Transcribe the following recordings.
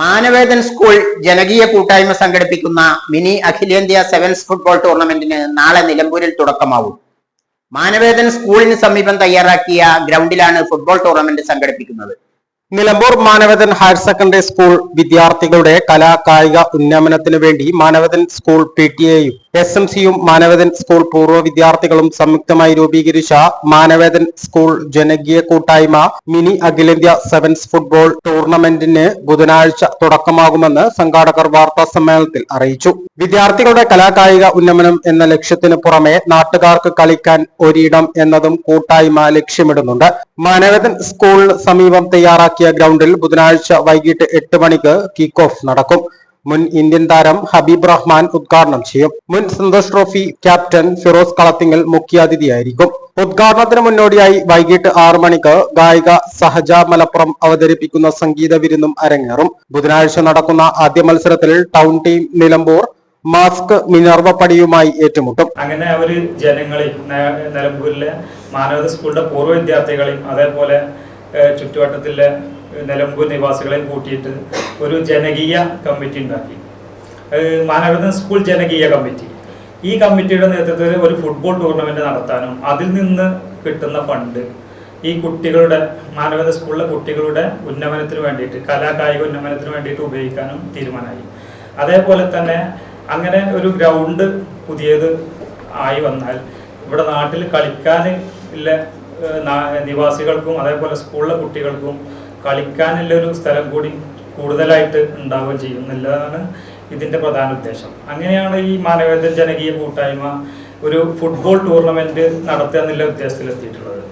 Manavedan school ജനകീയ കൂട്ടായ്മ സംഘടിപ്പിക്കുന്ന മിനി അഖിലേന്ത്യാ സെവൻസ് ഫുട്ബോൾ ടൂർണമെന്റിന് നാളെ നിലമ്പൂരിൽ തുടക്കമാവും. മാനവേദൻ സ്കൂളിന് സമീപം തയ്യാറാക്കിയ ഗ്രൗണ്ടിലാണ് ഫുട്ബോൾ ടൂർണമെന്റ് സംഘടിപ്പിക്കുന്നത്. Nilambur Manavedan higher secondary school വിദ്യാർത്ഥികളുടെ കലാ കായിക ഉന്നമനത്തിനു വേണ്ടി മാനവേദൻ സ്കൂൾ പി ടി എയും എസ് എം സിയും മാനവേദൻ സ്കൂൾ പൂർവ വിദ്യാർത്ഥികളും സംയുക്തമായി രൂപീകരിച്ച മാനവേദൻ സ്കൂൾ ജനകീയ കൂട്ടായ്മ മിനി അഖിലേന്ത്യാ സെവൻസ് ഫുട്ബോൾ ടൂർണമെന്റിന് ബുധനാഴ്ച തുടക്കമാകുമെന്ന് സംഘാടകർ വാർത്താ സമ്മേളനത്തിൽ അറിയിച്ചു. വിദ്യാർത്ഥികളുടെ കലാകായിക ഉന്നമനം എന്ന ലക്ഷ്യത്തിന് പുറമെ നാട്ടുകാർക്ക് കളിക്കാൻ ഒരിടം എന്നതും കൂട്ടായ്മ ലക്ഷ്യമിടുന്നുണ്ട്. മാനവേദൻ സ്കൂളിന് സമീപം തയ്യാറാക്കിയ ഗ്രൗണ്ടിൽ ബുധനാഴ്ച വൈകിട്ട് എട്ട് മണിക്ക് കിക്ക് ഓഫ് നടക്കും. മുൻ ഇന്ത്യൻ താരം ഹബീബ് റഹ്മാൻ ഉദ്ഘാടനം ചെയ്യും. മുൻ സന്തോഷ് ട്രോഫി ക്യാപ്റ്റൻ ഫിറോസ് കളത്തിങ്ങൽ മുഖ്യാതിഥിയായിരിക്കും. ഉദ്ഘാടനത്തിന് മുന്നോടിയായി വൈകിട്ട് ആറു മണിക്ക് ഗായിക സഹജ മലപ്പുറം അവതരിപ്പിക്കുന്ന സംഗീത വിരുന്നും അരങ്ങേറും. ബുധനാഴ്ച നടക്കുന്ന ആദ്യ മത്സരത്തിൽ town team Nilambur mask Minerva പടിയുമായി ഏറ്റുമുട്ടും. അങ്ങനെ അവർ ജനങ്ങളെയും നിലമ്പൂരിലെ മാനവത സ്കൂളിലെ പൂർവ വിദ്യാർത്ഥികളെയും അതേപോലെ ചുറ്റുവട്ടത്തിലെ നിലമ്പൂർ നിവാസികളെയും കൂട്ടിയിട്ട് ഒരു ജനകീയ കമ്മിറ്റി ഉണ്ടാക്കി. മാനവരത്ന സ്കൂൾ ജനകീയ കമ്മിറ്റി. ഈ കമ്മിറ്റിയുടെ നേതൃത്വത്തിൽ ഒരു ഫുട്ബോൾ ടൂർണമെന്റ് നടത്താനും അതിൽ നിന്ന് കിട്ടുന്ന ഫണ്ട് ഈ കുട്ടികളുടെ മാനവത സ്കൂളിലെ കുട്ടികളുടെ ഉന്നമനത്തിന് വേണ്ടിയിട്ട് കലാകായിക ഉന്നമനത്തിന് വേണ്ടിയിട്ട് ഉപയോഗിക്കാനും തീരുമാനമായി. അതേപോലെ തന്നെ അങ്ങനെ ഒരു ഗ്രൗണ്ട് പുതിയത് ആയി വന്നാൽ ഇവിടെ നാട്ടിൽ കളിക്കാൻ ഇല്ല നിവാസികൾക്കും അതേപോലെ സ്കൂളിലെ കുട്ടികൾക്കും കളിക്കാനുള്ള ഒരു സ്ഥലം കൂടി കൂടുതലായിട്ട് ഉണ്ടാവുകയും ചെയ്യുന്നില്ലതാണ് ഇതിന്റെ പ്രധാന ഉദ്ദേശം. അങ്ങനെയാണ് ഈ മാനവേദ ജനകീയ കൂട്ടായ്മ ഒരു ഫുട്ബോൾ ടൂർണമെന്റ് നടത്തുക എന്നുള്ള ഉദ്ദേശത്തിലെത്തിയിട്ടുള്ളത്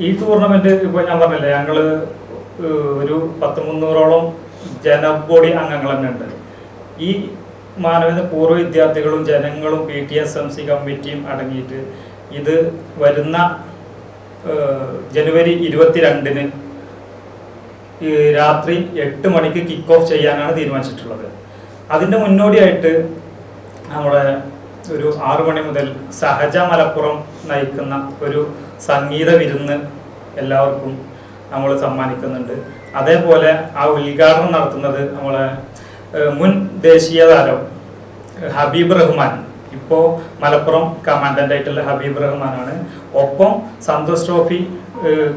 ഈ ടൂർണമെന്റ് ഇപ്പൊ ഞാൻ പറഞ്ഞില്ലേ ഞങ്ങൾ ഒരു പത്ത് മുന്നൂറോളം ജനബോഡി അംഗങ്ങൾ തന്നെ ഉണ്ട് ഈ മാനവേദ പൂർവ വിദ്യാർത്ഥികളും ജനങ്ങളും P T S M C കമ്മിറ്റിയും അടങ്ങിയിട്ട് ഇത് വരുന്ന ജനുവരി ഇരുപത്തിരണ്ടിന് രാത്രി എട്ട് മണിക്ക് കിക്ക് ഓഫ് ചെയ്യാനാണ് തീരുമാനിച്ചിട്ടുള്ളത്. അതിന്റെ മുന്നോടിയായിട്ട് നമ്മുടെ ഒരു ആറു മണി മുതൽ സഹജ മലപ്പുറം നയിക്കുന്ന ഒരു സംഗീത വിരുന്ന് എല്ലാവർക്കും നമ്മൾ സമ്മാനിക്കുന്നുണ്ട്. അതേപോലെ ആ ഉദ്ഘാടനം നടത്തുന്നത് നമ്മളെ മുൻ ദേശീയ താരം ഹബീബ് റഹ്മാൻ. ഇപ്പോൾ മലപ്പുറം കമാൻഡന്റ് ആയിട്ടുള്ള ഹബീബ് റഹ്മാനാണ്. ഒപ്പം സന്തോഷ് ട്രോഫി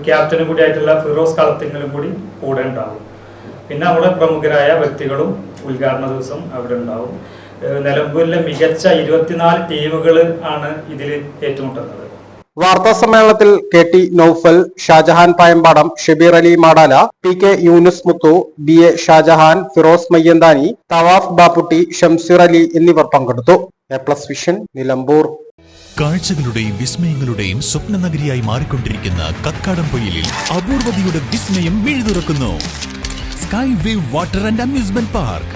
ക്യാപ്റ്റനും കൂടി ആയിട്ടുള്ള ഫിറോസ് കളത്തിങ്ങളും കൂടി കൂടെ ഉണ്ടാവും. പിന്നെ അവിടെ പ്രമുഖരായ വ്യക്തികളും ഉദ്ഘാടന ദിവസം അവിടെ ഉണ്ടാവും. നിലമ്പൂരിലെ മികച്ച ഇരുപത്തിനാല് ടീമുകൾ ആണ് ഇതിൽ ഏറ്റുമുട്ടുന്നത്. വാർത്താ സമ്മേളനത്തിൽ K T Noufal Shajahan Payampadam Shabeer Ali Madala P K Yunus Muthu B A Shajahan Firoz Mayyanthani Thawaf Bapputty Shamseer Ali എന്നിവർ പങ്കെടുത്തു. A plus vision Nilambur. കാഴ്ചകളുടെയും വിസ്മയങ്ങളുടെയും സ്വപ്ന നഗരിയായി മാറിക്കൊണ്ടിരിക്കുന്ന കക്കാടം പൊയിലിൽ അപൂർവതയുടെ വിസ്മയം മിഴുതുറക്കുന്നു. Sky wave water and amusement park.